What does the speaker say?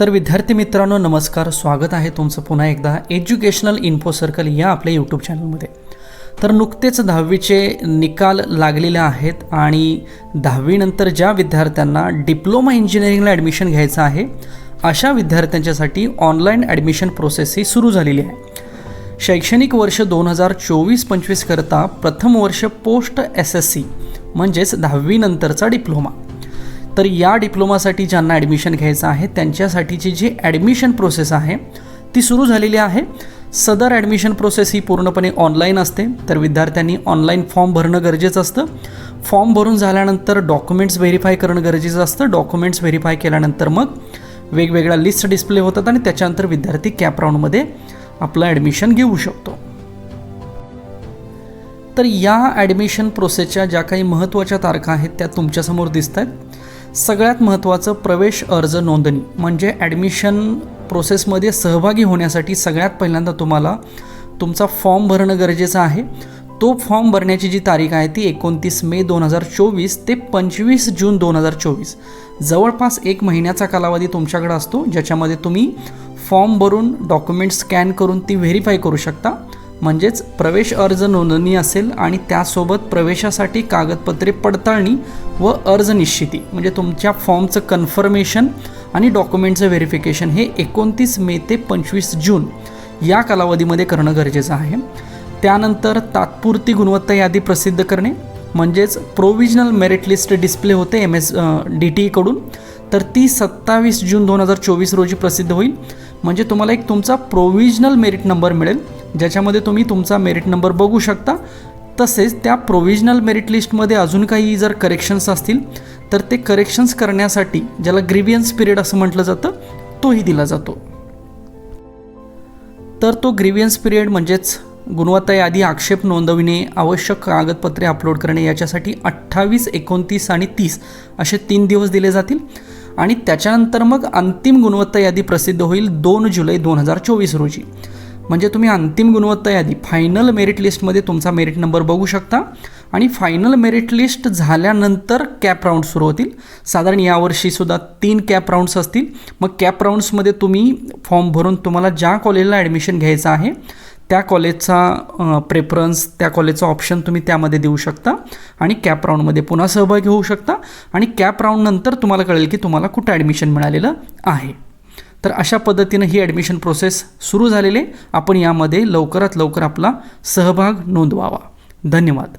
तर विद्यार्थी मित्रांनो नमस्कार स्वागत आहे तुमचं पुन्हा एकदा एज्युकेशनल इन्फो सर्कल या आपल्या यूट्यूब चॅनलमध्ये. तर नुकतेच दहावीचे निकाल लागलेले आहेत आणि दहावीनंतर ज्या विद्यार्थ्यांना डिप्लोमा इंजिनिअरिंगला ॲडमिशन घ्यायचं आहे अशा विद्यार्थ्यांच्यासाठी ऑनलाईन ॲडमिशन प्रोसेस ही सुरू झालेली आहे. शैक्षणिक वर्ष दोन हजार चोवीस पंचवीसकरता प्रथम वर्ष पोस्ट एस एस सी म्हणजेच दहावीनंतरचा डिप्लोमा. तर या डिप्लोमासाठी ज्यांना ॲडमिशन घ्यायचं आहे त्यांच्यासाठीची जी ॲडमिशन प्रोसेस आहे ती सुरू झालेली आहे. सदर ॲडमिशन प्रोसेस ही पूर्णपणे ऑनलाईन असते. तर विद्यार्थ्यांनी ऑनलाईन फॉर्म भरणं गरजेचं असतं. फॉर्म भरून झाल्यानंतर डॉक्युमेंट्स व्हेरीफाय करणं गरजेचं असतं. डॉक्युमेंट्स व्हेरीफाय केल्यानंतर मग वेगवेगळ्या लिस्ट डिस्प्ले होतात आणि त्याच्यानंतर विद्यार्थी कॅप राऊंडमध्ये आपलं ॲडमिशन घेऊ शकतो. तर या ॲडमिशन प्रोसेसच्या ज्या काही महत्त्वाच्या तारखा आहेत त्या तुमच्यासमोर दिसत आहेत सगळ्यात महत्त्वाचं प्रवेश अर्ज नोंदणी म्हणजे ॲडमिशन प्रोसेसमध्ये सहभागी होण्यासाठी सगळ्यात पहिल्यांदा तुम्हाला तुमचा फॉर्म भरणं गरजेचं आहे. तो फॉर्म भरण्याची जी तारीख आहे ती एकोणतीस मे दोन हजार चोवीस ते पंचवीस जून दोन हजार चोवीस. जवळपास एक महिन्याचा कालावधी तुमच्याकडे असतो ज्याच्यामध्ये तुम्ही फॉर्म भरून डॉक्युमेंट स्कॅन करून ती व्हेरीफाय करू शकता. म्हणजेच प्रवेश अर्ज नोंदणी असेल आणि त्यासोबत प्रवेशासाठी कागदपत्रे पडताळणी व अर्ज निश्चिती म्हणजे तुमच्या फॉर्मचं कन्फर्मेशन आणि डॉक्युमेंटचं व्हेरिफिकेशन हे एकोणतीस मे ते पंचवीस जून या कालावधीमध्ये करणं गरजेचं आहे. त्यानंतर तात्पुरती गुणवत्ता यादी प्रसिद्ध करणे म्हणजेच प्रोविजनल मेरिट लिस्ट डिस्प्ले होते एम एस डी टी ईकडून तर ती सत्तावीस जून दोन हजार चोवीस रोजी प्रसिद्ध होईल. म्हणजे तुम्हाला एक तुमचा प्रोविजनल मेरिट नंबर मिळेल. ज्याच्यामध्ये तुम्ही तुमचा मेरिट नंबर बघू शकता. तसेच त्या प्रोव्हिजनल मेरिट लिस्टमध्ये अजून काही जर करेक्शन्स असतील तर ते करेक्शन्स करण्यासाठी ज्याला ग्रिव्हियन्स पिरियड असं म्हटलं जातं तोही दिला जातो. तर तो ग्रिव्हियन्स पिरियड म्हणजेच गुणवत्ता यादी आक्षेप नोंदविणे आवश्यक कागदपत्रे अपलोड करणे याच्यासाठी अठ्ठावीस एकोणतीस आणि तीस असे तीन दिवस दिले जातील. आणि त्याच्यानंतर मग अंतिम गुणवत्ता यादी प्रसिद्ध होईल दोन जुलै दोन हजार चोवीस रोजी. म्हणजे तुम्ही अंतिम गुणवत्ता यादी फायनल मेरिट लिस्टमध्ये तुमचा मेरिट नंबर बघू शकता. आणि फायनल मेरिट लिस्ट झाल्यानंतर कॅप राऊंड सुरू होतील. साधारण यावर्षीसुद्धा तीन कॅप राऊंड्स असतील. मग कॅप राऊंड्समध्ये तुम्ही फॉर्म भरून तुम्हाला ज्या कॉलेजला ॲडमिशन घ्यायचं आहे त्या कॉलेजचा प्रेफरन्स त्या कॉलेजचा ऑप्शन तुम्ही त्यामध्ये देऊ शकता. आणि कॅप राऊंडमध्ये पुन्हा सहभागी होऊ शकता. आणि कॅप राऊंडनंतर तुम्हाला कळेल की तुम्हाला कुठं ॲडमिशन मिळालेलं आहे. तर अशा पद्धतीनं ही ॲडमिशन प्रोसेस सुरू झालेली आहे. आपण यामध्ये लवकरात लवकर आपला सहभाग नोंदवावा. धन्यवाद.